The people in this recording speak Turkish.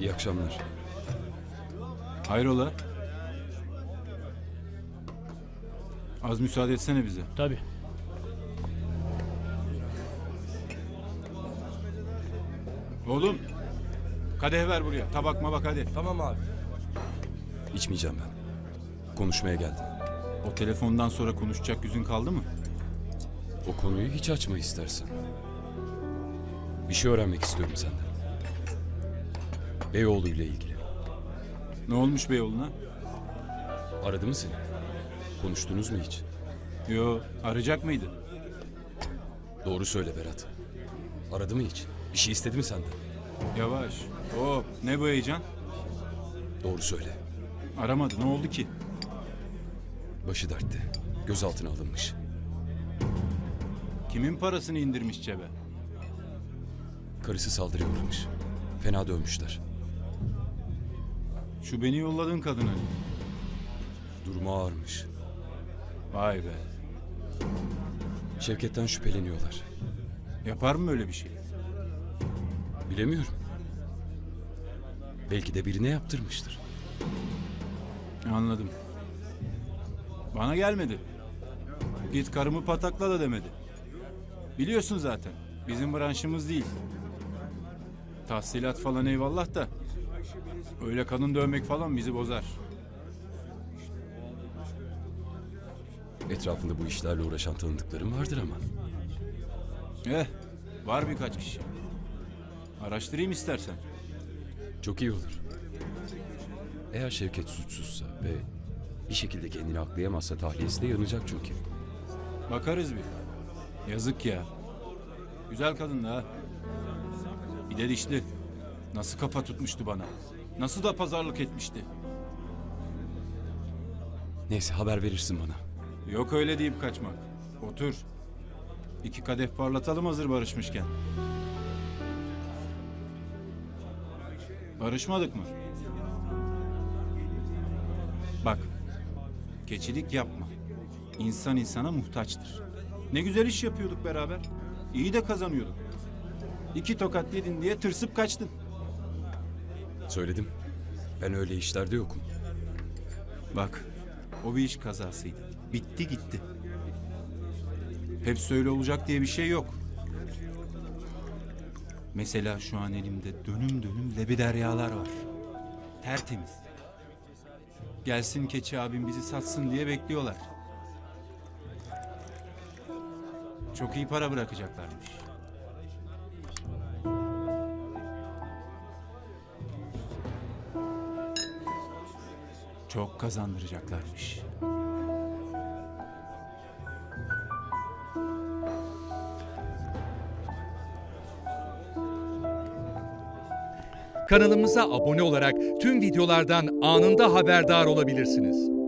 İyi akşamlar. Hayrola? Az müsaade etsene bize. Tabii. Oğlum. Kadeh ver buraya. Tabak mabak hadi. Tamam abi. İçmeyeceğim ben. Konuşmaya geldim. O telefondan sonra konuşacak yüzün kaldı mı? O konuyu hiç açma istersen. Bir şey öğrenmek istiyorum senden. Beyoğlu ile ilgili. Ne olmuş Beyoğlu'na? Aradı mı seni? Konuştunuz mu hiç? Yo, arayacak mıydı? Doğru söyle Berat. Aradı mı hiç? Bir şey istedi mi senden? Yavaş. Hop, ne bu heyecan? Doğru söyle. Aramadı, ne oldu ki? Başı dertte. Gözaltına alınmış. Kimin parasını indirmiş cebe? Karısı saldırıya uğramış. Fena dövmüşler. Şu beni yolladığın kadını. Durumu ağırmış. Vay be. Şevket'ten şüpheleniyorlar. Yapar mı böyle bir şey? Bilemiyorum. Belki de birine yaptırmıştır. Anladım. Bana gelmedi. Git karımı patakla da demedi. Biliyorsun zaten. Bizim branşımız değil. Tahsilat falan eyvallah da. Öyle kadın dövmek falan bizi bozar. Etrafında bu işlerle uğraşan tanıdıklarım vardır ama. Eh, var birkaç kişi. Araştırayım istersen. Çok iyi olur. Eğer Şevket suçsuzsa ve bir şekilde kendini aklayamazsa tahliyesi de yanacak çünkü. Bakarız bir. Yazık ya. Güzel kadın da ha. Bir de dişli. Nasıl kafa tutmuştu bana. Nasıl da pazarlık etmişti. Neyse haber verirsin bana. Yok öyle deyip kaçmak. Otur. İki kadeh parlatalım hazır barışmışken. Barışmadık mı? Bak. Keçilik yapma. İnsan insana muhtaçtır. Ne güzel iş yapıyorduk beraber. İyi de kazanıyorduk. İki tokat yedin diye tırsıp kaçtın. Söyledim. Ben öyle işlerde yokum. Bak, o bir iş kazasıydı. Bitti gitti. Hepsi öyle olacak diye bir şey yok. Mesela şu an elimde dönüm dönüm lebideryalar var. Tertemiz. Gelsin keçi abim bizi satsın diye bekliyorlar. Çok iyi para bırakacaklarmış. Çok kazandıracaklarmış. Kanalımıza abone olarak tüm videolardan anında haberdar olabilirsiniz.